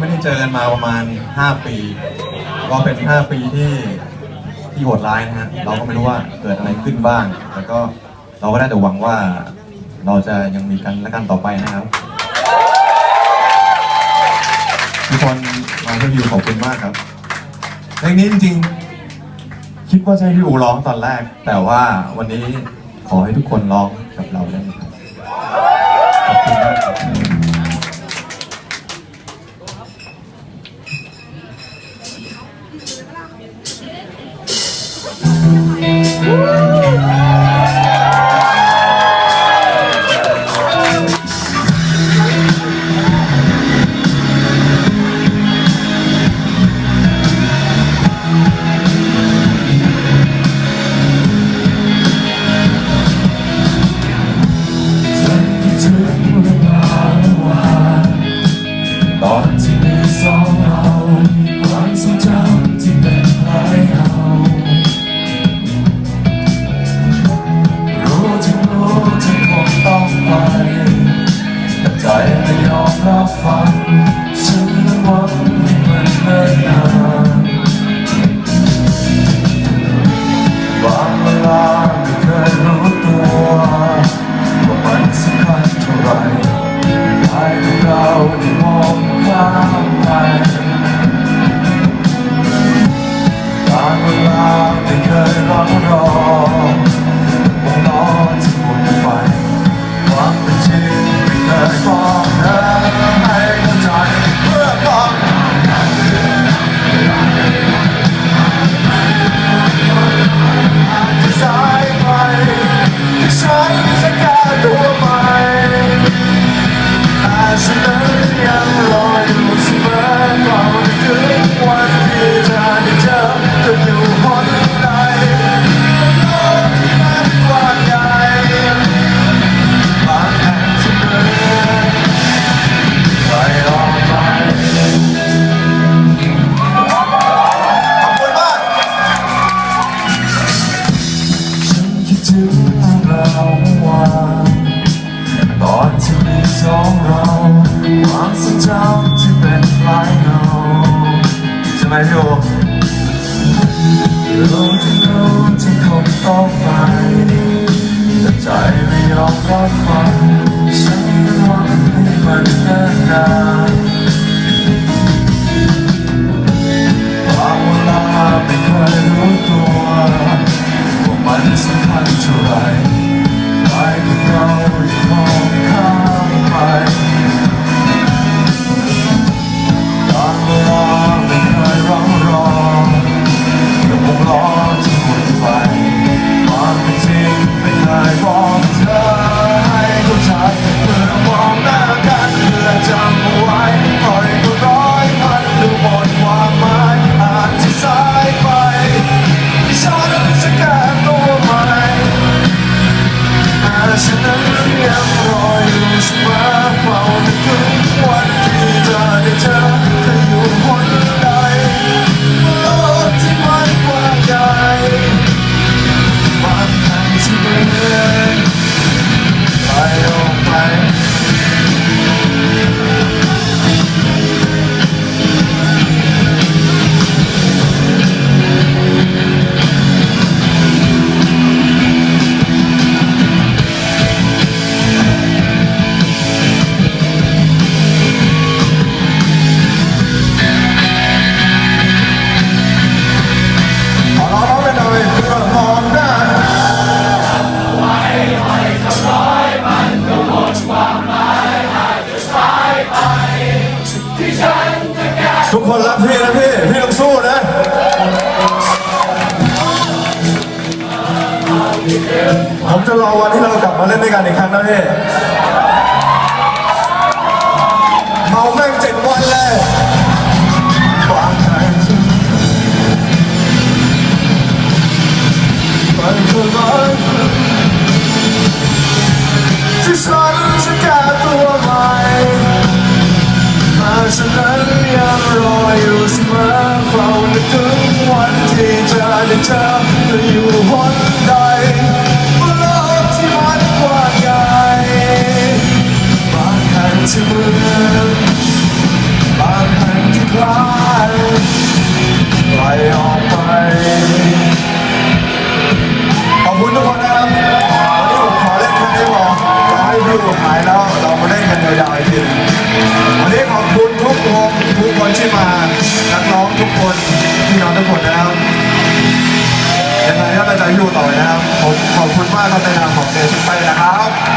ไม่ได้เจอกันมาประมาณ 5 ปี ก็เป็น 5 ปีที่ที่โหดร้ายนะฮะ เราก็ไม่รู้ว่าเกิดอะไรขึ้นบ้าง แล้วก็เราก็ได้แต่หวังว่าเราจะยังมีกันและกันต่อไปนะครับ ทุกคนมาที่ยูขอบคุณมากครับเพลงนี้จริงๆ คิดว่าใช่ที่อูร้องตอนแรก แต่ว่าวันนี้ขอให้ทุกคนร้องกับเราได้ครับขอบคุณมาก I do it my flying home to my room. Lonely road to come all by. กคนรักพี่นะพี่ พี่ต้องสู้นะผมจะรอวันที่เรากลับมาเล่นด้วยกันอีกครั้งนะพี่ ที่เมืองบางแห่งที่คลายไกออกไป ขอบคุณทุกคนนะครับ วันนี้ผมขอเล่นแค่นี้พอจะให้พี่ผมหายแล้ว เรามาเล่นกันยาวๆอีกทีวันนี้ขอบคุณทุกคนทุกคนที่มา นักน้องทุกคนที่นอนทุกคนนะครับยังไงก็จะอยู่ต่อนะครับ ผมขอบคุณมากครับในนามของเดชไปนะครับ